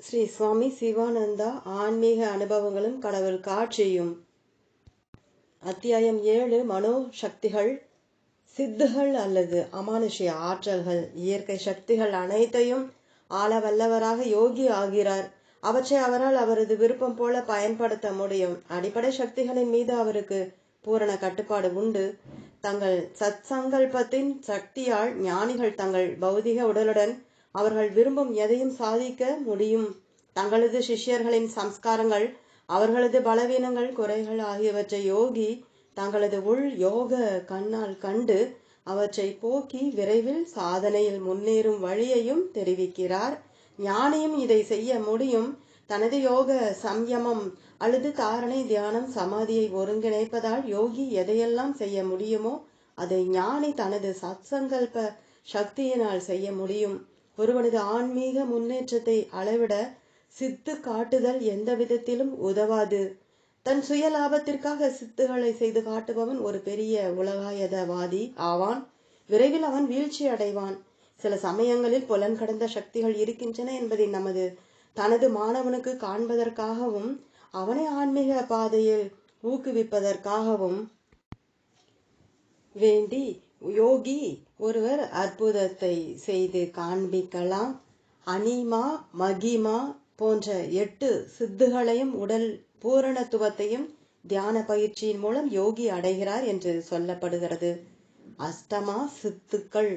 ஸ்ரீ சுவாமி சிவானந்தா ஆன்மீக அனுபவங்களும் கடவுள் காட்சியும். அத்தியாயம் ஏழு மனோ சக்திகள் சித்துகள் அல்லது அமானுஷ்ய ஆற்றல்கள். இயற்கை சக்திகள் அனைத்தையும் ஆள வல்லவராக யோகி ஆகிறார். அவற்றை அவரால் அவரது விருப்பம் போல பயன்படுத்த முடியும். அடிப்படை சக்திகளின் மீது அவருக்கு பூரண கட்டுப்பாடு உண்டு. தங்கள் சத் சங்கல்பத்தின் சக்தியால் ஞானிகள் தங்கள் பௌதிக உடலுடன் அவர்கள் விரும்பும் எதையும் சாதிக்க முடியும். தங்களது சிஷ்யர்களின் சம்ஸ்காரங்கள் அவர்களது பலவீனங்கள் குறைகள் ஆகியவற்றை யோகி தங்களது உள் யோக கண்ணால் கண்டு அவற்றை போக்கி விரைவில் சாதனையில் முன்னேறும் வழியையும் தெரிவிக்கிறார். ஞானியும் இதை செய்ய முடியும். தனது யோக சம்யமம் அல்லது தாரணை தியானம் சமாதியை ஒருங்கிணைப்பதால் யோகி எதையெல்லாம் செய்ய முடியுமோ அதை ஞானி தனது சத்சங்கல்ப சக்தியினால் செய்ய முடியும். ஒருவனது ஆன்மீக முன்னேற்றத்தை அளவிட சித்து காட்டுதல் எந்த விதத்திலும் உதவாது. தன் சுய லாபத்திற்காக சித்துகளை செய்து காட்டுபவன் ஒரு பெரிய உலகாயதவாதி ஆவான். விரைவில் அவன் வீழ்ச்சி அடைவான். சில சமயங்களில் புலன் கடந்த சக்திகள் இருக்கின்றன என்பதை நமது தனது மாணவனுக்கு காண்பதற்காகவும் அவனை ஆன்மீக பாதையில் ஊக்குவிப்பதற்காகவும் வேண்டி யோகி ஒருவர் அற்புதத்தை செய்து காண்பிக்கலாம். அனிமா மகிமா போன்ற எட்டு சித்துகளையும் உடல் பூரணத்துவத்தையும் தியான பயிற்சியின் மூலம் யோகி அடைகிறார் என்று சொல்லப்படுகிறது. அஷ்டமா சித்துக்கள்.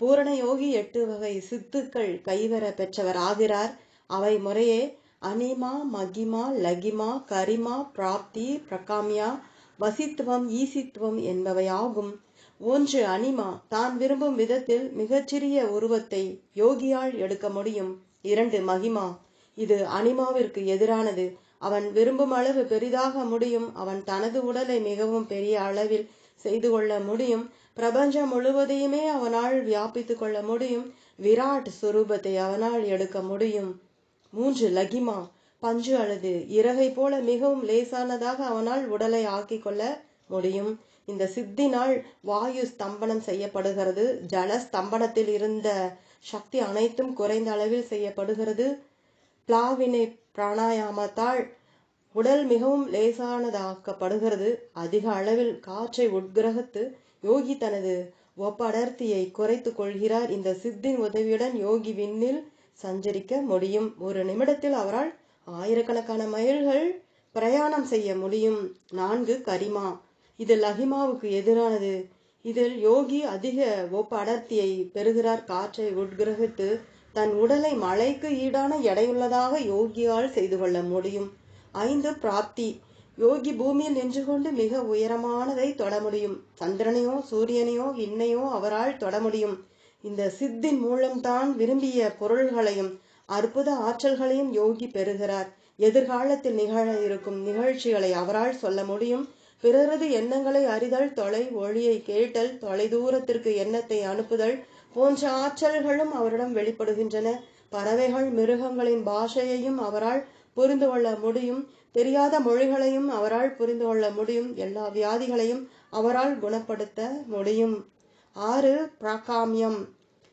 பூரண யோகி எட்டு வகை சித்துக்கள் கைவர பெற்றவர் ஆகிறார் அவை முறையே அனிமா மகிமா லகிமா கரிமா பிராப்தி பிரகாமியா வசித்துவம் ஈசித்துவம் என்பவையாகும். ஒன்று அனிமா தான் விரும்பும் விதத்தில் மிகச்சிறிய உருவத்தை யோகியால் எடுக்க முடியும். இரண்டு மகிமா இது அனிமாவிற்கு எதிரானது. அவன் விரும்பும் அளவு பெரிதாக முடியும். அவன் தனது உடலை மிகவும் பெரிய அளவில் செய்து கொள்ள முடியும். பிரபஞ்சம் முழுவதையுமே அவனால் வியாபித்து கொள்ள முடியும். விராட் சுரூபத்தை அவனால் எடுக்க முடியும். மூன்று லகிமா பஞ்சு அல்லது இறகை போல மிகவும் லேசானதாக அவனால் உடலை ஆக்கிக் கொள்ள முடியும். இந்த சித்தினால் வாயு ஸ்தம்பனம் செய்யப்படுகிறது. ஜல ஸ்தம்பனத்தில் இருந்த சக்தி அனைத்தும் குறைந்த அளவில் செய்யப்படுகிறது. பிளாவினை பிராணாயாமத்தால் உடல் மிகவும் லேசானதாக்கப்படுகிறது. அதிக அளவில் காற்றை உட்கிரகத்து யோகி தனது ஒப்படர்த்தியை குறைத்து கொள்கிறார். இந்த சித்தின் உதவியுடன் யோகி விண்ணில் சஞ்சரிக்க முடியும். ஒரு நிமிடத்தில் அவரால் ஆயிரக்கணக்கான மைல்கள் பிரயாணம் செய்ய முடியும். நான்கு கரிமா. இது லஹிமாவுக்கு எதிரானது. இதில் யோகி அதிக ஒப்ப அடர்த்தியை பெறுகிறார். காற்றை உட்கிரகித்து தன் உடலை மழைக்கு ஈடான எடையுள்ளதாக யோகியால் செய்து கொள்ள முடியும். ஐந்து பிராப்தி. யோகி பூமியில் நின்று கொண்டு மிக உயரமானதை தொட முடியும். சந்திரனையோ சூரியனையோ இன்னையோ அவரால் தொட முடியும். இந்த சித்தின் மூலம்தான் விரும்பிய பொருள்களையும் அற்புத ஆற்றல்களையும் யோகி பெறுகிறார். எதிர்காலத்தில் நிகழ இருக்கும் நிகழ்ச்சிகளை அவரால் சொல்ல முடியும். பிறரது எண்ணங்களை அறிதல் தொலை ஒளியை கேட்டல் தொலை தூரத்திற்கு எண்ணத்தை அனுப்புதல் போன்ற ஆற்றல்களும் அவரிடம் வெளிப்படுகின்றன. பறவைகள் மிருகங்களின் பாஷையையும் அவரால் புரிந்து கொள்ள முடியும். தெரியாத மொழிகளையும் அவரால் புரிந்து கொள்ள முடியும். எல்லா வியாதிகளையும் அவரால் குணப்படுத்த முடியும். ஆறு பிராகாமியம்.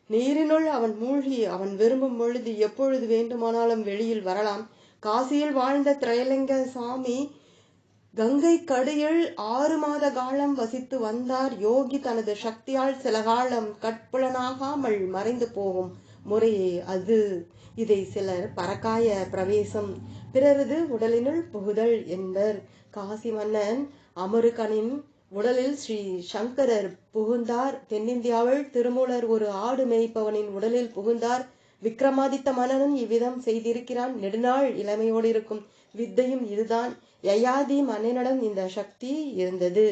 நீரினுள் அவன் மூழ்கி அவன் விரும்பும் பொழுது எப்பொழுது வேண்டுமானாலும் வெளியில் வரலாம். காசியில் வாழ்ந்த திரையலிங்க சாமி கங்கை கடியில் ஆறு மாத காலம் வசித்து வந்தார். யோகி தனது சக்தியால் சில காலம் கட்புலனாகாமல் மறைந்து போகும் முறையே அது. இதை சிலர் பறக்காய பிரவேசம் பிறரது உடலினுள் புகுதல் என்பர். காசி மன்னன் அமருகனின் உடலில் ஸ்ரீ சங்கரர் புகுந்தார். தென்னிந்தியாவில் திருமூலர் ஒரு ஆடு மேய்ப்பவனின் உடலில் புகுந்தார். விக்ரமாதித்த மன்னனும் இவ்விதம் செய்திருக்கிறான். நெடுநாள் இளமையோடு இருக்கும் வித்தையும் இதுதான். யயாதி மன்னனிடம் இந்த சக்தி இருந்தது.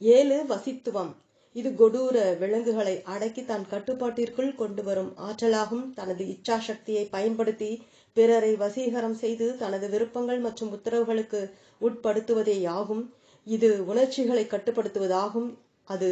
ஏழு வசித்துவம். இது கொடூர விலங்குகளை அடக்கி தன் கட்டுப்பாட்டிற்குள் கொண்டு வரும் ஆற்றலாகும். தனது இச்சா சக்தியை பயன்படுத்தி பிறரை வசீகரம் செய்து தனது விருப்பங்கள் மற்றும் உத்தரவுகளுக்கு உட்படுத்துவதே ஆகும் இது உணர்ச்சிகளை கட்டுப்படுத்துவதாகும். அது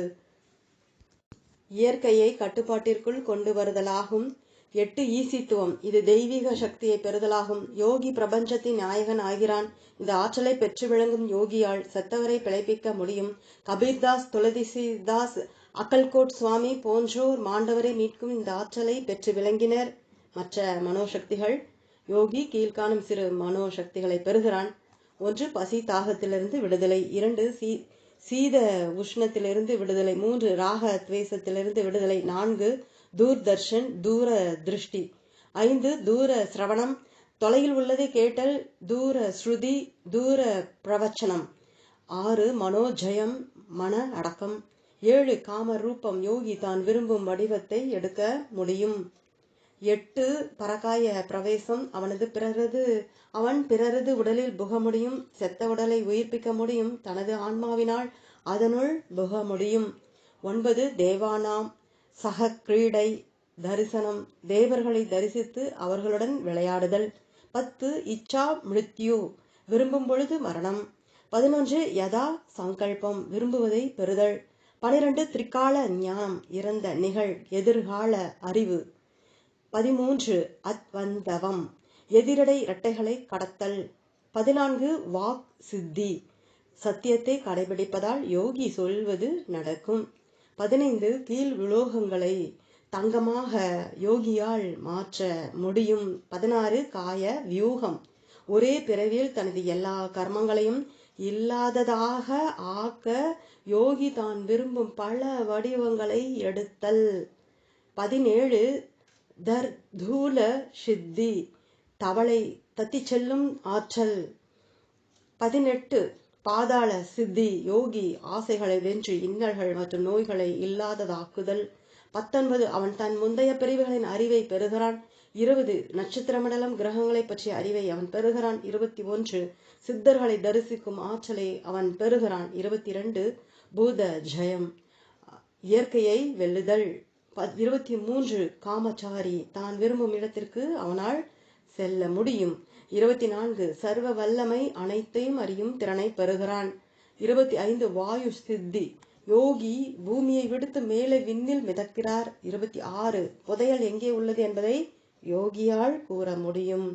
இயற்கையை கட்டுப்பாட்டிற்குள் கொண்டு வருதலாகும் எட்டு ஈசித்துவம். இது தெய்வீக சக்தியை பெறுதலாகும். யோகி பிரபஞ்சத்தின் நாயகன் ஆகிறான். இந்த ஆற்றலை பெற்று விளங்கும் யோகியால் செத்தவரை பிழைப்பிக்க முடியும். கபீர்தாஸ் துளதிசிதாஸ் அக்கல்கோட் சுவாமி போன்றோர் மாண்டவரை மீட்கும் இந்த ஆற்றலை பெற்று விளங்கினர். மற்ற மனோசக்திகள்? யோகி கீழ்காணும் சிறு மனோசக்திகளை பெறுகிறான். ஒன்று பசி தாகத்திலிருந்து விடுதலை. இரண்டு சீ சீத உஷ்ணத்திலிருந்து விடுதலை. மூன்று ராக துவேசத்திலிருந்து விடுதலை. நான்கு தூர்தர்ஷன் தூர திருஷ்டி ஐந்து தூர சிரவணம் தொலையில் உள்ளதை கேட்டல் தூர ஸ்ருதி தூர பிரவச்சனம் ஆறு மனோஜயம் மன அடக்கம் ஏழு காம ரூபம் யோகி தான் விரும்பும் வடிவத்தை எடுக்க முடியும். எட்டு பரகாய பிரவேசம். அவனது பிறரது அவன் பிறரது உடலில் புக முடியும். செத்த உடலை உயிர்ப்பிக்க முடியும். தனது ஆன்மாவினால் அதனுள் புக முடியும். ஒன்பது தேவானாம். சக கிரீடை தரிசனம் தேவர்களை தரிசித்து அவர்களுடன் விளையாடுதல். பத்து இச்சா மிருத்யு விரும்பும் பொழுது மரணம். பதினொன்று யதா சங்கல்பம் விரும்புவதை பெறுதல். பனிரெண்டு திரிகால ஞானம் இறந்த நிகழ் எதிர்கால அறிவு. பதிமூன்று அத்வந்தவம் எதிரடை இரட்டைகளை கடத்தல். பதினான்கு வாக் சித்தி சத்தியத்தை கடைபிடிப்பதால் யோகி சொல்வது நடக்கும். பதினைந்து கீழ் உலோகங்களை தங்கமாக யோகியால் மாற்ற முடியும். பதினாறு காய வியூகம். ஒரே பிறவியில் தனது எல்லா கர்மங்களையும் இல்லாததாக ஆக்க யோகி தான் விரும்பும் பல வடிவங்களை எடுத்தல். பதினேழு தர்தூல சித்தி. தவளை தத்தி செல்லும் ஆற்றல். பதினெட்டு பாதாள சித்தி யோகி ஆசைகளை வென்று இன்னல்கள் மற்றும் நோய்களை இல்லாததாக்குதல். பத்தொன்பது அவன் தன் முந்தைய பிரிவுகளின் அறிவை பெறுகிறான். இருபது நட்சத்திர மண்டலம் கிரகங்களை பற்றிய அறிவை அவன் பெறுகிறான். இருபத்தி ஒன்று சித்தர்களை தரிசிக்கும் ஆற்றலை அவன் பெறுகிறான். இருபத்தி இரண்டு பூத ஜெயம் இயற்கையை வெல்லுதல். இருபத்தி மூன்று காமச்சாரி தான் விரும்பும் இடத்திற்கு அவனால் செல்ல முடியும். இருபத்தி நான்கு சர்வ வல்லமை அனைத்தையும் அறியும் திறனை பெறுகிறான். இருபத்தி ஐந்து வாயு சித்தி. யோகி பூமியை விடுத்து மேலே விண்ணில் மிதக்கிறார். இருபத்தி ஆறு புதையல் எங்கே உள்ளது என்பதை யோகியால் கூற முடியும்.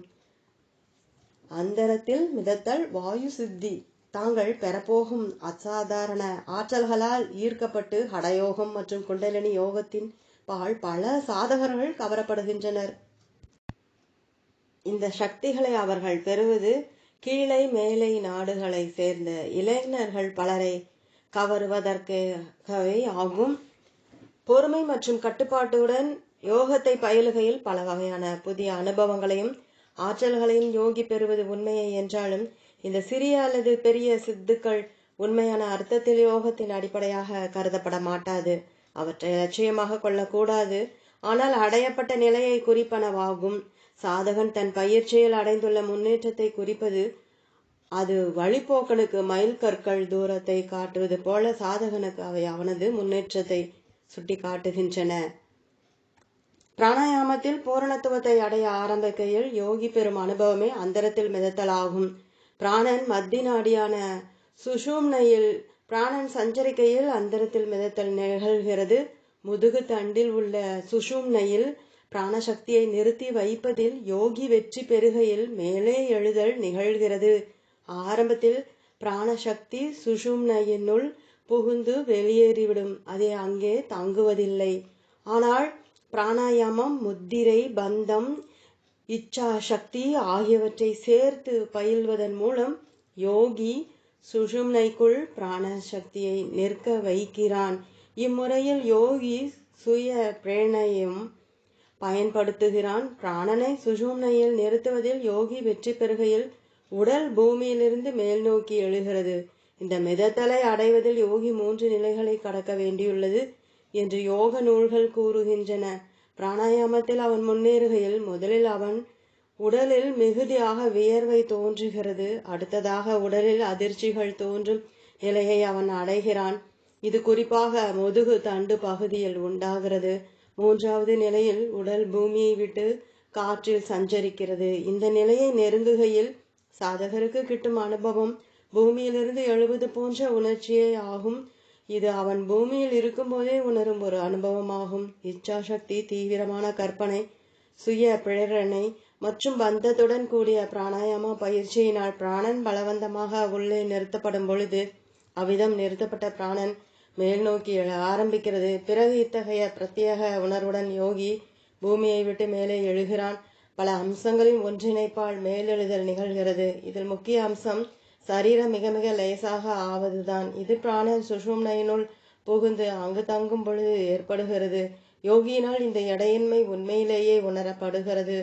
அந்தரத்தில் மிதத்தல் வாயு சித்தி. தாங்கள் பெறப்போகும் அசாதாரண ஆற்றல்களால் ஈர்க்கப்பட்டு ஹடயோகம் மற்றும் குண்டலினி யோகத்தின் பால் பல சாதகர்கள் கவரப்படுகின்றனர். இந்த சக்திகளை அவர்கள் பெறுவது கீழே மேலை நாடுகளை சேர்ந்த இளைஞர்கள் பலரை கவருவதற்காகவே ஆகும். பொறுமை மற்றும் கட்டுப்பாட்டுடன் யோகத்தை பயிலுகையில் பல வகையான புதிய அனுபவங்களையும் ஆற்றல்களையும் யோகி பெறுவது உண்மையை என்றாலும் இந்த சிறிய அல்லது பெரிய சித்துக்கள் உண்மையான அர்த்தத்தில் யோகத்தின் அடிப்படையாக கருதப்பட மாட்டாது. அவற்றை லட்சியமாக கொள்ளக்கூடாது. ஆனால் அடையப்பட்ட நிலையை குறிப்பனவாகும். சாதகன் தன் பயிற்சியில் அடைந்துள்ள முன்னேற்றத்தை குறிப்பது அது வழிபோக்கனுக்கு மைல் கற்கள் தூரத்தை காட்டுவது போல சாதகனுக்கு அவை அவனது முன்னேற்றத்தை சுட்டி காட்டுகின்றன பிராணாயாமத்தில் பூரணத்துவத்தை அடைய ஆரம்பிக்கையில் யோகி பெறும் அனுபவமே அந்தரத்தில் மிதத்தலாகும். பிராணன் மத்தி நாடியான சுஷும்னையில் பிராணன் சஞ்சரிக்கையில் அந்தரத்தில் மிதத்தல் நிகழ்கிறது. முதுகு தண்டில் உள்ள சுஷும்னையில் பிராணசக்தியை நிறுத்தி வைப்பதில் யோகி வெற்றி பெறுகையில் மேலே எழுதல் நிகழ்கிறது. ஆரம்பத்தில் பிராணசக்தி சுஷும்னையினுள் புகுந்து வெளியேறிவிடும். அதை அங்கே தங்குவதில்லை. ஆனால் பிராணாயாமம் முத்திரை பந்தம் இச்சா சக்தி ஆகியவற்றை சேர்த்து பயில்வதன் மூலம் யோகி சுஷும்னைக்குள் பிராணசக்தியை நிற்க வைக்கிறான். இம்முறையில் யோகி சுய பிரேணையும் பயன்படுத்துகிறான். பிராணனை சுஷும்னையில் நிறுத்துவதில் யோகி வெற்றி பெறுகையில் உடல் பூமியிலிருந்து மேல் நோக்கி எழுகிறது. இந்த மிதத்தலை அடைவதில் யோகி மூன்று நிலைகளை கடக்க வேண்டியுள்ளது என்று யோக நூல்கள் கூறுகின்றன. பிராணாயாமத்தில் அவன் முன்னேறுகையில் முதலில் அவன் உடலில் மிகுதியாக வியர்வை தோன்றுகிறது. அடுத்ததாக உடலில் அதிர்ச்சிகள் தோன்றும் நிலையை அவன் அடைகிறான். இது குறிப்பாக முதுகு தண்டு பகுதியில் உண்டாகிறது. மூன்றாவது நிலையில் உடல் பூமியை விட்டு காற்றில் சஞ்சரிக்கிறது. இந்த நிலையை நெருங்குகையில் சாதகருக்கு கிட்டும் அனுபவம் பூமியிலிருந்து எழுவது போன்ற உணர்ச்சியே ஆகும். இது அவன் பூமியில் இருக்கும்போதே உணரும் ஒரு அனுபவமாகும். இச்சாசக்தி தீவிரமான கற்பனை சுய பிரேரணை மற்றும் பந்தத்துடன் கூடிய பிராணாயாம பயிற்சியினால் பிராணன் பலவந்தமாக உள்ளே நிறுத்தப்படும் பொழுது அவ்விதம் நிறுத்தப்பட்ட பிராணன் மேல் நோக்கி எழ ஆரம்பிக்கிறது. பிறகு இத்தகைய பிரத்யேக உணர்வுடன் யோகி பூமியை விட்டு மேலே எழுகிறான். பல அம்சங்களின் ஒன்றிணைப்பால் மேலெழுதல் நிகழ்கிறது. இதில் முக்கிய அம்சம் சரீரம் மிக மிக லேசாக ஆவதுதான். இது பிராண சுஷும்னையினுள் புகுந்து அங்கு தங்கும் பொழுது ஏற்படுகிறது. யோகியினால் இந்த எடையின்மை உண்மையிலேயே உணரப்படுகிறது.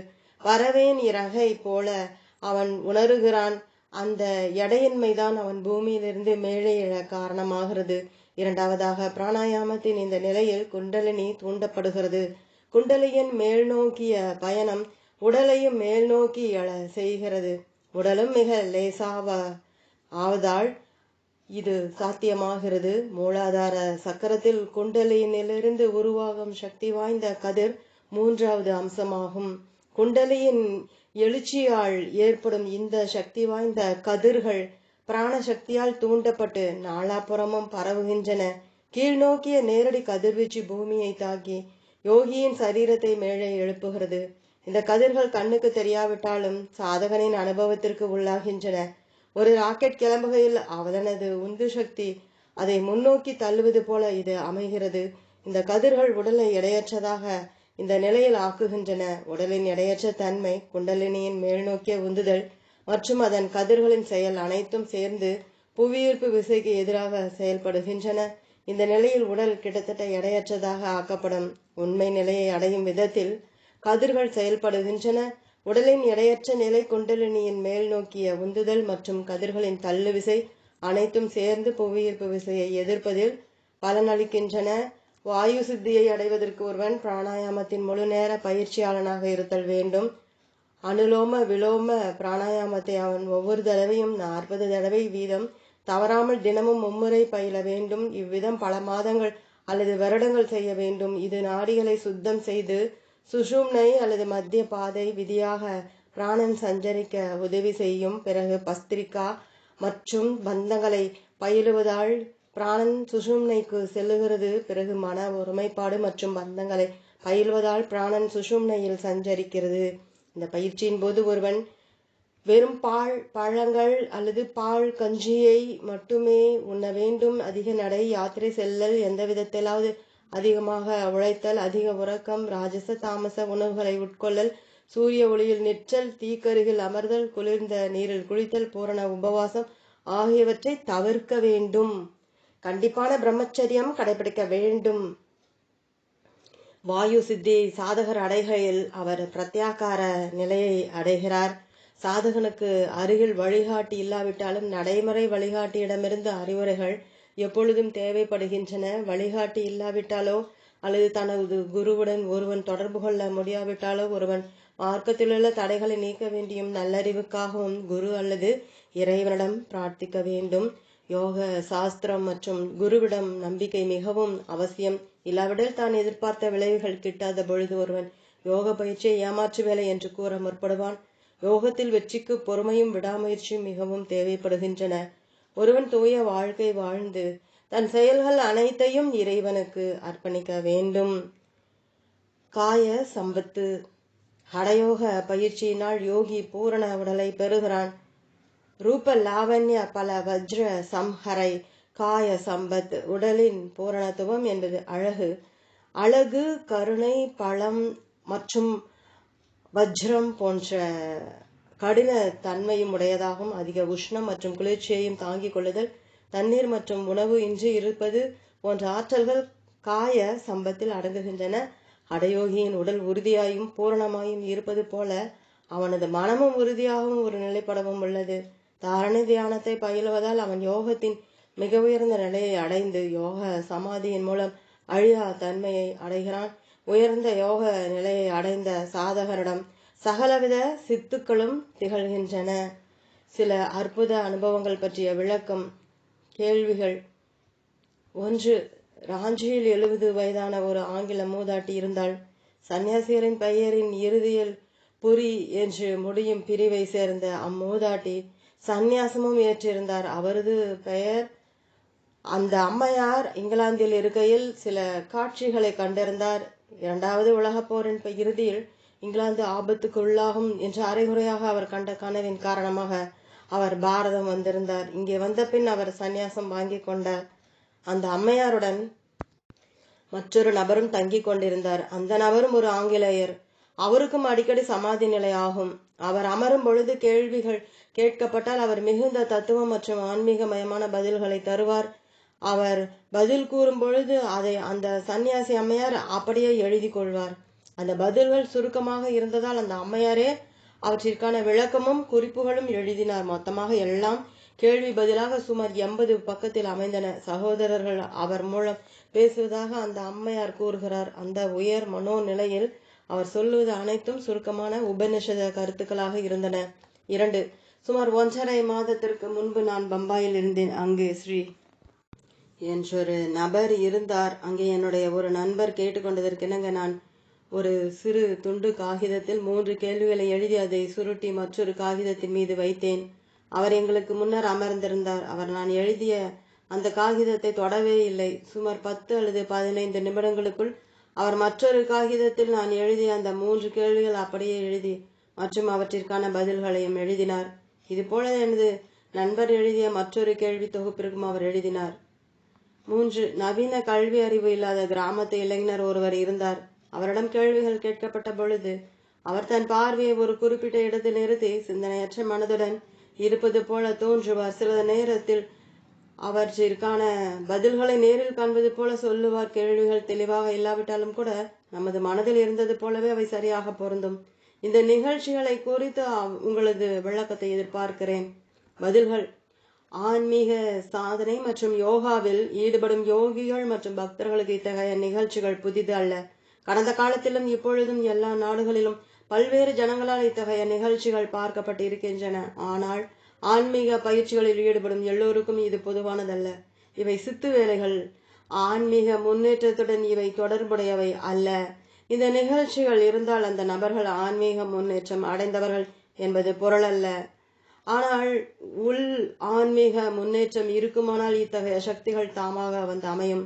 வரவேன் இறகை போல அவன் உணருகிறான். அந்த எடையின்மைதான் அவன் பூமியிலிருந்து மேலே எழ காரணமாகிறது. இரண்டாவதாக பிராணாயாமத்தின் இந்த நிலையில் குண்டலினி தூண்டப்படுகிறது. குண்டலியின் மேல் நோக்கிய பயணம் உடலையும் மேல் நோக்கி எழ செய்கிறது. உடலும் மிக லேசாவ ஆவதால் இது சாத்தியமாகிறது. மூலாதார சக்கரத்தில் குண்டலியினிலிருந்து உருவாகும் சக்தி வாய்ந்த கதிர் மூன்றாவது அம்சமாகும். குண்டலியின் எழுச்சியால் ஏற்படும் இந்த சக்தி வாய்ந்த கதிர்கள் பிராணசக்தியால் தூண்டப்பட்டு நாலாபுறமும் பரவுகின்றன. கீழ்நோக்கிய நேரடி கதிர்வீச்சு பூமியை தாக்கி யோகியின் சரீரத்தை மேலே எழுப்புகிறது. இந்த கதிர்கள் கண்ணுக்கு தெரியாவிட்டாலும் சாதகனின் அனுபவத்திற்கு உள்ளாகின்றன. ஒரு ராக்கெட் கிளம்புகையில் அவனது உந்து சக்தி அதை முன்னோக்கி தள்ளுவது போல இது அமைகிறது. இந்த கதிர்கள் உடலை எடையற்றதாக இந்த நிலையில் ஆக்குகின்றன. உடலின் எடையற்ற தன்மை குண்டலினியின் மேல்நோக்கிய உந்துதல் மற்றும் அதன் கதிர்களின் செயல் அனைத்தும் சேர்ந்து புவியீர்ப்பு விசைக்கு எதிராக செயல்படுகின்றன. இந்த நிலையில் உடல் கிட்டத்தட்ட எடையற்றதாக ஆக்கப்படும். உண்மை நிலையை அடையும் விதத்தில் கதிர்கள் செயல்படுகின்றன. உடலின் எடையற்ற நிலை குண்டலினியின் மேல் நோக்கிய உந்துதல் மற்றும் கதிர்களின் தள்ளு விசை அனைத்தும் சேர்ந்து புவியீர்ப்பு விசையை எதிர்ப்பதில் பலனளிக்கின்றன. வாயு சித்தியை அடைவதற்கு ஒருவன் பிராணாயாமத்தின் முழு நேர பயிற்சியாளனாக இருத்தல் வேண்டும். அனுலோம விலோம பிராணாயாமத்தை அவன் ஒவ்வொரு தடவையும் நாற்பது தடவை வீதம் தவறாமல் தினமும் மும்முறை பயில வேண்டும். இவ்விதம் பல மாதங்கள் அல்லது வருடங்கள் செய்ய வேண்டும். இது நாடிகளை சுத்தம் செய்து சுஷும்னை அல்லது மத்திய பாதை விதியாக பிராணன் சஞ்சரிக்க உதவி செய்யும். பிறகு பஸ்திரிகா மற்றும் பந்தங்களை பயிலுவதால் பிராணன் சுஷும்னைக்கு செல்லுகிறது. பிறகு மன ஒருமைப்பாடு மற்றும் பந்தங்களை பயில்வதால் பிராணன் சுஷும்னையில் சஞ்சரிக்கிறது. இந்த பயிற்சியின் போது ஒருவன் வெறும் பால் பழங்கள் அல்லது பால் கஞ்சியை மட்டுமே உண்ண வேண்டும். அதிக நடை யாத்திரை செல்லல் எந்த விதத்திலாவது அதிகமாக உழைத்தல் அதிக உறக்கம் ராஜச தாமச உணவுகளை உட்கொள்ளல் சூரிய ஒளியில் நிற்றல் தீக்கருகில் அமர்தல் குளிர்ந்த நீரில் குளித்தல் பூரண உபவாசம் ஆகியவற்றை தவிர்க்க வேண்டும். கண்டிப்பான பிரம்மச்சரியம் கடைபிடிக்க வேண்டும். வாயு சித்தியை சாதகர் அடைகையில் அவர் பிரத்யாகார நிலையை அடைகிறார். சாதகனுக்கு அருகில் வழிகாட்டி இல்லாவிட்டாலும் நடைமுறை வழிகாட்டியிடமிருந்து அறிவுரைகள் எப்பொழுதும் தேவைப்படுகின்றன. வழிகாட்டி இல்லாவிட்டாலோ அல்லது தனது குருவுடன் ஒருவன் தொடர்பு கொள்ள முடியாவிட்டாலோ ஒருவன் மார்க்கத்திலுள்ள தடைகளை நீக்க வேண்டியும் நல்லறிவுக்காகவும் குரு அல்லது இறைவனிடம் பிரார்த்திக்க வேண்டும். யோக சாஸ்திரம் மற்றும் குருவிடம் நம்பிக்கை மிகவும் அவசியம். இல்லாவிடில் தான் எதிர்பார்த்த விளைவுகள் கிட்டாத பொழுது ஒருவன் யோக பயிற்சியை ஏமாற்று வேலை என்று கூற முற்படுவான். யோகத்தில் வெற்றிக்கு பொறுமையும் விடாமுயற்சியும் மிகவும் தேவைப்படுகின்றன. ஒருவன் தூய வாழ்க்கை வாழ்ந்து தன் செயல்கள் அனைத்தையும் இறைவனுக்கு அர்ப்பணிக்க வேண்டும். காய சம்பத்து. ஹடயோக பயிற்சியினால் யோகி பூரண உடலை பெறுகிறான். ரூப லாவண்ய பல வஜ்ர சம்ஹரை காய சம்பத் உடலின் பூரணத்துவம் என்பது அழகு. அழகு கருணை பழம் மற்றும் வஜ்ரம் போன்ற கடின தன்மையும் உடையதாகும். அதிக உஷ்ணம் மற்றும் குளிர்ச்சியையும் தாங்கிக் கொள்ளுதல் தண்ணீர் மற்றும் உணவு இன்றி இருப்பது போன்ற ஆற்றல்கள் காய சம்பத்தில் அடங்குகின்றன. அடயோகியின் உடல் உறுதியாயும் பூரணமாயும் இருப்பது போல அவனது மனமும் உறுதியாகவும் ஒரு நிலைப்படவும் உள்ளது. தாரண தியானத்தை பயிலுவதால் அவன் யோகத்தின் மிக உயர்ந்த நிலையை அடைந்து யோக சமாதியின் மூலம் அழியா தன்மையை அடைகிறான். உயர்ந்த யோக நிலையை அடைந்த சாதகரிடம் சகலவித சித்துக்களும் திகழ்கின்றன. சில அற்புத அனுபவங்கள் பற்றிய விளக்கம் கேள்விகள். ஒன்று ராஞ்சியில் எழுபது வயதான ஒரு ஆங்கில மூதாட்டி இருந்தால் சன்னியாசியரின் பெயரின் இறுதியில் புரி என்று முடியும் பிரிவை சேர்ந்த அம்மூதாட்டி சந்நியாசமும் ஏற்றிருந்தார். அவரது பெயர் அந்த அம்மையார் இங்கிலாந்தில் இருக்கையில் சில காட்சிகளை கண்டிருந்தார் இரண்டாவது உலகப் போரின் இறுதியில் இங்கிலாந்து ஆபத்துக்குள்ளாகும் என்று அரைகுறையாக அவர் கண்ட கனவின் காரணமாக அவர் பாரதம் வந்திருந்தார். இங்கே வந்த பின் அவர் சந்நியாசம் வாங்கி கொண்டார் அந்த அம்மையாருடன் மற்றொரு நபரும் தங்கிக் கொண்டிருந்தார். அந்த நபரும் ஒரு ஆங்கிலேயர். அவருக்கும் அடிக்கடி சமாதி நிலை ஆகும். அவர் அமரும் பொழுது கேள்விகள் கேட்கப்பட்டால் அவர் மிகுந்த தத்துவம் மற்றும் ஆன்மீகமயமான பதில்களை தருவார். அவர் பதில் கூறும் பொழுது அதை அந்த சன்னியாசி அம்மையார் அப்படியே எழுதி கொள்வார். அந்த பதில்கள் சுருக்கமாக இருந்ததால் அந்த அம்மையாரே அவற்றிற்கான விளக்கமும் குறிப்புகளும் எழுதினார். மொத்தமாக எல்லாம் கேள்வி பதிலாக சுமார் எண்பது பக்கத்தில் அமைந்தன. சகோதரர்கள் அவர் மூலம் பேசுவதாக அந்த அம்மையார் கூறுகிறார். அந்த உயர் மனோநிலையில் அவர் சொல்லுவது அனைத்தும் சுருக்கமான உபநிஷத கருத்துக்களாக இருந்தன. இரண்டு சுமார் ஒன்றரை மாதத்திற்கு முன்பு நான் பம்பாயில் இருந்தேன். அங்கு ஸ்ரீ என்றொரு நபர் இருந்தார். அங்கே என்னுடைய ஒரு நண்பர் கேட்டுக்கொண்டதற்கெனங்க நான் ஒரு சிறு துண்டு காகிதத்தில் மூன்று கேள்விகளை எழுதி அதை சுருட்டி மற்றொரு காகிதத்தின் மீது வைத்தேன். அவர் எங்களுக்கு முன்னர் அமர்ந்திருந்தார். அவர் நான் எழுதிய அந்த காகிதத்தை தொடவே இல்லை. சுமார் பத்து அல்லது பதினைந்து நிமிடங்களுக்குள் அவர் மற்றொரு காகிதத்தில் நான் எழுதிய அந்த மூன்று கேள்விகள் அப்படியே எழுதி மற்றும் அவற்றிற்கான பதில்களையும் எழுதினார். இதுபோல எனது நண்பர் எழுதிய மற்றொரு கேள்வி தொகுப்பிற்கும் அவர் எழுதினார். மூன்று நவீன கல்வி அறிவு இல்லாத கிராமத்து இளைஞர் ஒருவர் இருந்தார். அவரிடம் கேள்விகள் கேட்கப்பட்ட பொழுது அவர் தன் பார்வையை ஒரு குறிப்பிட்ட இடத்தில் நிறுத்தி சிந்தனையற்ற மனதுடன் இருப்பது போல தோன்றுவார். சில நேரத்தில் அவற்றிற்கான பதில்களை நேரில் காண்பது போல சொல்லுவார். கேள்விகள் தெளிவாக இல்லாவிட்டாலும் கூட நமது மனதில் இருந்தது போலவே அவை சரியாக பொருந்தும். இந்த நிகழ்ச்சிகளை குறித்து உங்களது விளக்கத்தை எதிர்பார்க்கிறேன். பதில்கள் ஆன்மீக சாதனை மற்றும் யோகாவில் ஈடுபடும் யோகிகள் மற்றும் பக்தர்களுக்கு இத்தகைய நிகழ்ச்சிகள் புதிது அல்ல. கடந்த காலத்திலும் இப்பொழுதும் எல்லா நாடுகளிலும் பல்வேறு ஜனங்களால் இத்தகைய நிகழ்ச்சிகள் பார்க்கப்பட்டு இருக்கின்றன ஆனால் ஆன்மீக பயிற்சிகளில் ஈடுபடும் எல்லோருக்கும் இது பொதுவானதல்ல. இவை சித்து வேலைகள். ஆன்மீக முன்னேற்றத்துடன் இவை தொடர்புடையவை அல்ல. இந்த நிகழ்ச்சிகள் இருந்தால் அந்த நபர்கள் ஆன்மீக முன்னேற்றம் அடைந்தவர்கள் என்பது பொருளல்ல. ஆனால் உள் ஆன்மீக முன்னேற்றம் இருக்குமானால் இத்தகைய சக்திகள் தாமாக வந்து அமையும்.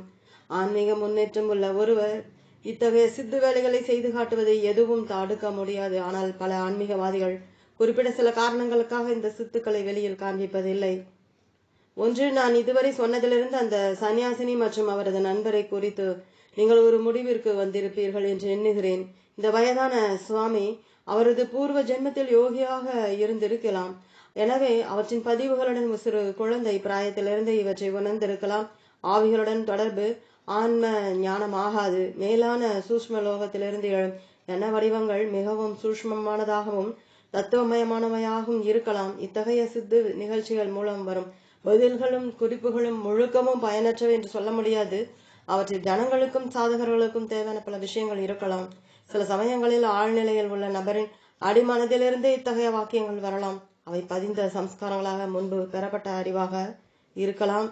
ஆன்மீக முன்னேற்றம் உள்ள ஒருவர் இத்தகைய சித்து வேலைகளை செய்து காட்டுவதை எதுவும் தடுக்க முடியாது. ஆனால் பல ஆன்மீகவாதிகள் குறிப்பிட்ட சில காரணங்களுக்காக இந்த சித்துக்களை வெளியில் காண்பிப்பதில்லை. ஒன்று நான் இதுவரை சொன்னதிலிருந்து அந்த சன்னியாசினி மற்றும் அவரது நண்பரை குறித்து நீங்கள் ஒரு முடிவிற்கு வந்திருப்பீர்கள் என்று எண்ணுகிறேன். இந்த வயதான சுவாமி அவரது பூர்வ ஜென்மத்தில் யோகியாக இருந்திருக்கலாம். எனவே அவற்றின் பதிவுகளுடன் சிறு குழந்தை பிராயத்திலிருந்து இவற்றை உணர்ந்திருக்கலாம். ஆவிகளுடன் தொடர்பு ஆன்ம ஞானம் ஆகாது மேலான சூஷ்ம லோகத்திலிருந்து எழும் எண்ண வடிவங்கள் மிகவும் சூஷ்மமானதாகவும் தத்துவமயமானவையாகவும் இருக்கலாம். இத்தகைய சித்து நிகழ்ச்சிகள் மூலம் வரும் பதில்களும் குறிப்புகளும் முழுக்கமும் பயனற்றவை என்று சொல்ல முடியாது. அவற்றில் ஜனங்களுக்கும் சாதகர்களுக்கும் தேவையான பல விஷயங்கள் இருக்கலாம். சில சமயங்களில் ஆழ்நிலையில் உள்ள நபரின் அடிமனதிலிருந்தே இத்தகைய வாக்கியங்கள் வரலாம். அவை பதிந்த சம்ஸ்காரங்களாக முன்பு பெறப்பட்ட அறிவாக இருக்கலாம்.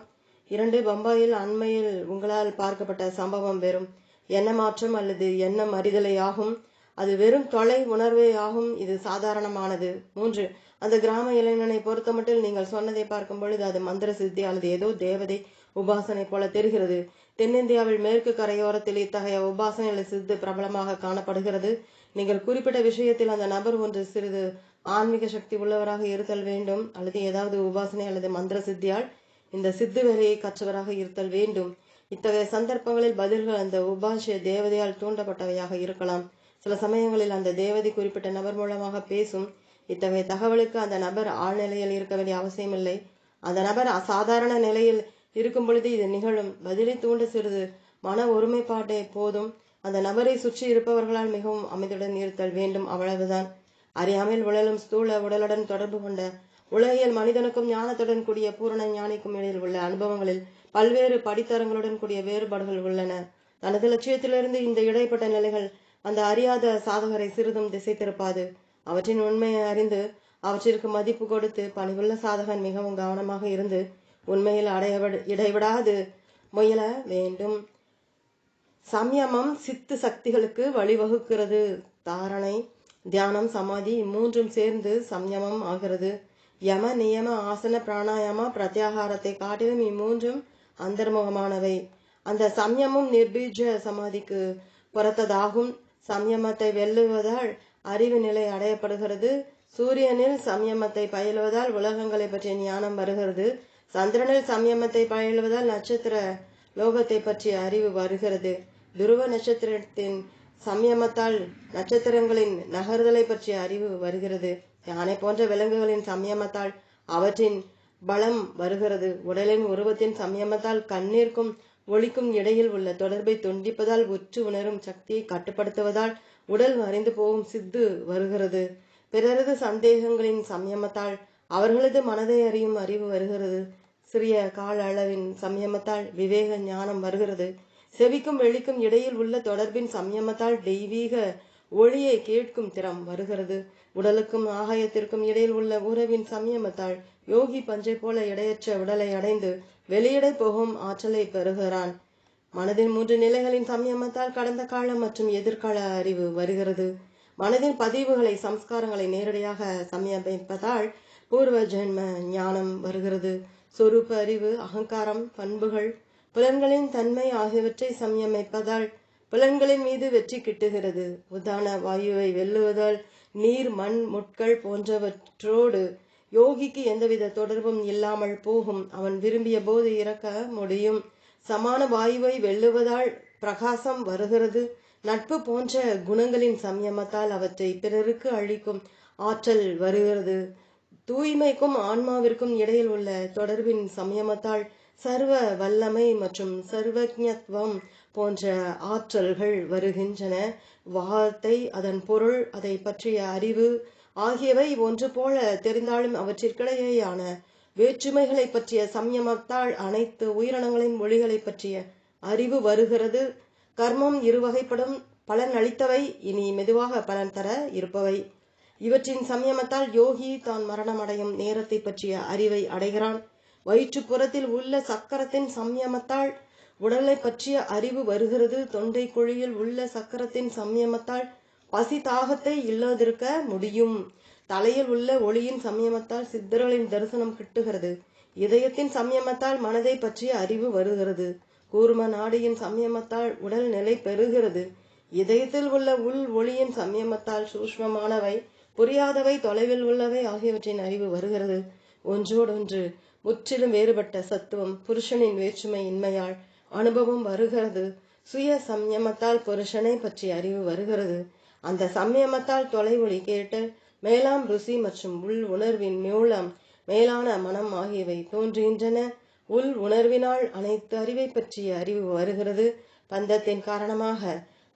இரண்டு பம்பாயில் அண்மையில் உங்களால் பார்க்கப்பட்ட சம்பவம் வெறும் எண்ண மாற்றம் அல்லது எண்ணம் அறிதலை ஆகும் அது வெறும் தொலை உணர்வே ஆகும் இது சாதாரணமானது. மூன்று அந்த கிராம இளைஞனை பொறுத்தமட்டில் நீங்கள் சொன்னதை பார்க்கும் பொழுது அது மந்திர சித்தி அல்லது ஏதோ தேவதை உபாசனை போல தெரிகிறது. தென்னிந்தியாவில் மேற்கு கரையோரத்தில் இத்தகைய உபாசனை சித்து பிரபலமாக காணப்படுகிறது. நீங்கள் குறிப்பிட்ட விஷயத்தில் அந்த நபர் ஒன்று சிறிது ஆன்மீக சக்தி உள்ளவராக இருத்தல் வேண்டும் அல்லது ஏதாவது உபாசனை அல்லது மந்திர சித்தியால் இந்த சித்து வேலையை கற்றவராக இருத்தல் வேண்டும். இத்தகைய சந்தர்ப்பங்களில் பதில்கள் அந்த உபாசிய தேவதையால் தூண்டப்பட்டவையாக இருக்கலாம். சில சமயங்களில் அந்த தேவதை குறிப்பிட்ட நபர் மூலமாக பேசும். இத்தகைய தகவலுக்கு அந்த நபர் ஆழ்நிலையில் இருக்க வேண்டிய அவசியமில்லை. அந்த நபர் அசாதாரண நிலையில் இருக்கும் பொழுது இது நிகழும். பதிலை தூண்ட சிறிது மன ஒருமைப்பாட்டே போதும். அந்த நபரை சுற்றி இருப்பவர்களால் மிகவும் அமைதியுடன் இருத்தல் வேண்டும். அவ்வளவுதான். அறியாமல் உழலும் ஸ்தூல உடலுடன் தொடர்பு கொண்ட உலகியல் மனிதனுக்கும் ஞானத்துடன் கூடிய பூரண ஞானிக்கும் இடையில் உள்ள அனுபவங்களில் பல்வேறு படித்தரங்களுடன் கூடிய வேறுபாடுகள் உள்ளன. தனது லட்சியத்திலிருந்து இந்த இடைப்பட்ட நிலைகள் அந்த அறியாத சாதகரை சிறிதும் திசை திருப்பாது. அவற்றின் உண்மையை அறிந்து அவற்றிற்கு மதிப்பு கொடுத்து பணிவுள்ள சாதகன் மிகவும் கவனமாக இருந்து உண்மையில் அடைய இடைவிடாது. முயல வேண்டும். சம்யமம் சித்து சக்திகளுக்கு வழிவகுக்கிறது. தாரணை தியானம் சமாதி இம்மூன்றும் சேர்ந்து சம்யமம் ஆகிறது. யம நியம ஆசன பிராணாயாம பிரத்யாகாரத்தை காட்டிலும் இம்மூன்றும் அந்தர்முகமானவை. அந்த சம்யமும் நிர்பீஜ சமாதிக்கு புறத்ததாகும். சம்யமத்தை வெல்லுவதால் அறிவு நிலை அடையப்படுகிறது. சூரியனில் சம்யமத்தை பயிலுவதால் உலகங்களை பற்றிய ஞானம் வருகிறது. சந்திரனில் சம்யமத்தை பயிலுவதால் நட்சத்திர லோகத்தை பற்றிய அறிவு வருகிறது. துருவ நட்சத்திரத்தின் சம்யமத்தால் நட்சத்திரங்களின் நகர்தலை பற்றிய அறிவு வருகிறது. யானை போன்ற விலங்குகளின் சம்யமத்தால் அவற்றின் பலம் வருகிறது. உடலின் உருவத்தின் சம்யமத்தால் கண்ணீர்க்கும் ஒளிக்கும் இடையில் உள்ள தொடர்பை துண்டிப்பதால் உற்று உணரும் சக்தியை கட்டுப்படுத்துவதால் உடல் மறைந்து போகும் சித்து வருகிறது. பிறரது சந்தேகங்களின் சம்யமத்தால் அவர்களது மனதை அறியும் அறிவு வருகிறது. சிறிய கால அளவின் சம்யமத்தால் விவேக ஞானம் வருகிறது. செவிக்கும் வெளிக்கும் இடையில் உள்ள தொடர்பின் சம்யமத்தால் தெய்வீக ஒளியை கேட்கும் திறம் வருகிறது. உடலுக்கும் ஆகாயத்திற்கும் இடையில் உள்ள உறவின் சம்யமத்தால் யோகி பஞ்சை போல இடையற்ற உடலை அடைந்து வெளியிட போகும் ஆற்றலை பெறுகிறான். மனதின் மூன்று நிலைகளின் சம்யமத்தால் கடந்த கால மற்றும் எதிர்கால அறிவு வருகிறது. மனதின் பதிவுகளை சம்ஸ்காரங்களை நேரடியாக சமயமைப்பதால் பூர்வ ஜென்ம ஞானம் வருகிறது. சொரூப அறிவு அகங்காரம் பண்புகள் புலன்களின் தன்மை ஆகியவற்றை சமயமைப்பதால் புலன்களின் மீது வெற்றி கிட்டுகிறது. உதான வாயுவை வெல்லுவதால் நீர் மண் முட்கள் போன்றவற்றோடு யோகிக்கு எந்தவித தொடர்பும் இல்லாமல் போகும். அவன் விரும்பிய போது இறக்க முடியும். சமான வாயுவை வெல்லுவதால் பிரகாசம் வருகிறது. நட்பு போன்ற குணங்களின் சம்யமத்தால் அவற்றை பிறருக்கு அளிக்கும் ஆற்றல் வருகிறது. தூய்மைக்கும் ஆன்மாவிற்கும் இடையில் உள்ள தொடர்பின் சம்யமத்தால் சர்வ வல்லமை மற்றும் சர்வஜத்வம் போன்ற ஆற்றல்கள் வருகின்றன. வார்த்தை அதன் பொருள் அதை பற்றிய அறிவு ஆகியவை ஒன்று போல தெரிந்தாலும் அவற்றிற்கிடையேயான வேற்றுமைகளை பற்றிய சம்யமத்தால் அனைத்து உயிரினங்களின் மொழிகளை பற்றிய அறிவு வருகிறது. கர்மம் இருவகைப்படும் பலன் அளித்தவை இனி மெதுவாக பலன் தர இருப்பவை. இவற்றின் சம்யமத்தால் யோகி தான் மரணமடையும் நேரத்தை பற்றிய அறிவை அடைகிறான். வயிற்றுப்புறத்தில் உள்ள சக்கரத்தின் சம்யமத்தால் உடலை பற்றிய அறிவு வருகிறது. தொண்டை குழியில் உள்ள சக்கரத்தின் சம்யமத்தால் பசி தாகத்தை இல்லாதிருக்க முடியும். தலையில் உள்ள ஒளியின் சம்யமத்தால் சித்தர்களின் தரிசனம் கிட்டுகிறது. இதயத்தின் சம்யமத்தால் மனதை பற்றிய அறிவு வருகிறது. கூர்ம நாடியின் சம்யமத்தால் உடல் நிலை பெறுகிறது இதயத்தில் உள்ள உள் ஒளியின் சம்யமத்தால் சூஷ்மமானவை புரியாதவை தொலைவில் உள்ளவை ஆகியவற்றின் அறிவு வருகிறது. ஒன்றோடொன்று முற்றிலும் வேறுபட்ட சத்துவம் புருஷனின் வேற்றுமை இன்மையால் அனுபவம் வருகிறது. சுய சம்யமத்தால் புருஷனை பற்றிய அறிவு வருகிறது. அந்த சம்யமத்தால் தொலைவொளி கேட்டு மேலாம் ருசி மற்றும் உள் உணர்வின் மூலம் மேலான மனம் ஆகியவை தோன்றுகின்றன. உள் உணர்வினால் அனைத்து அறிவை பற்றிய அறிவு வருகிறது. பந்தத்தின் காரணமாக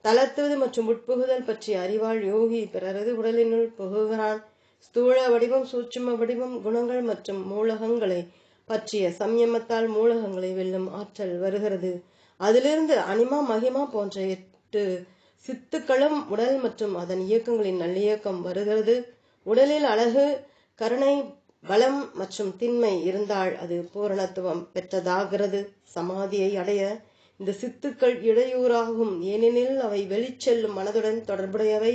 தளர்த்துவது மற்றும் உட்புகுதல் பற்றிய அறிவால் யோகி பிறரது உடலினுள் புகுகிறான். ஸ்தூல வடிவம் சூட்சும வடிவம் குணங்கள் மற்றும் மூலகங்களை பற்றிய சம்யமத்தால் மூலகங்களை வெல்லும் ஆற்றல் வருகிறது. அதிலிருந்து அனிமா மகிமா போன்ற எட்டு சித்துக்களும் உடல் மற்றும் அதன் இயக்கங்களின் நல்லியக்கம் வருகிறது. உடலில் அழகு கருணை பலம் மற்றும் திண்மை இருந்தால் அது பூரணத்துவம் பெற்றதாகிறது. சமாதியை அடைய இந்த சித்துக்கள் இடையூறாகும். ஏனெனில் அவை வெளிச்செல்லும் மனதுடன் தொடர்புடையவை.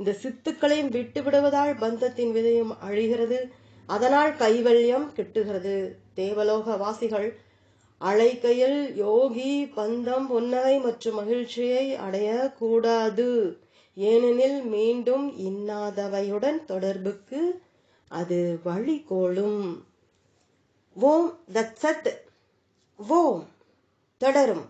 இந்த சித்துக்களையும் விட்டு விடுவதால் பந்தத்தின் விதையும் அழிகிறது. அதனால் கைவல்யம் கிட்டுகிறது. தேவலோக வாசிகள் அழைக்கையில் யோகி பந்தம் புன்னகை மற்றும் மகிழ்ச்சியை அடைய கூடாது ஏனெனில் மீண்டும் இன்னாதவையுடன் தொடர்புக்கு அது வழிகோளும் ஓம் தத் சத். ஓம். தொடரும்.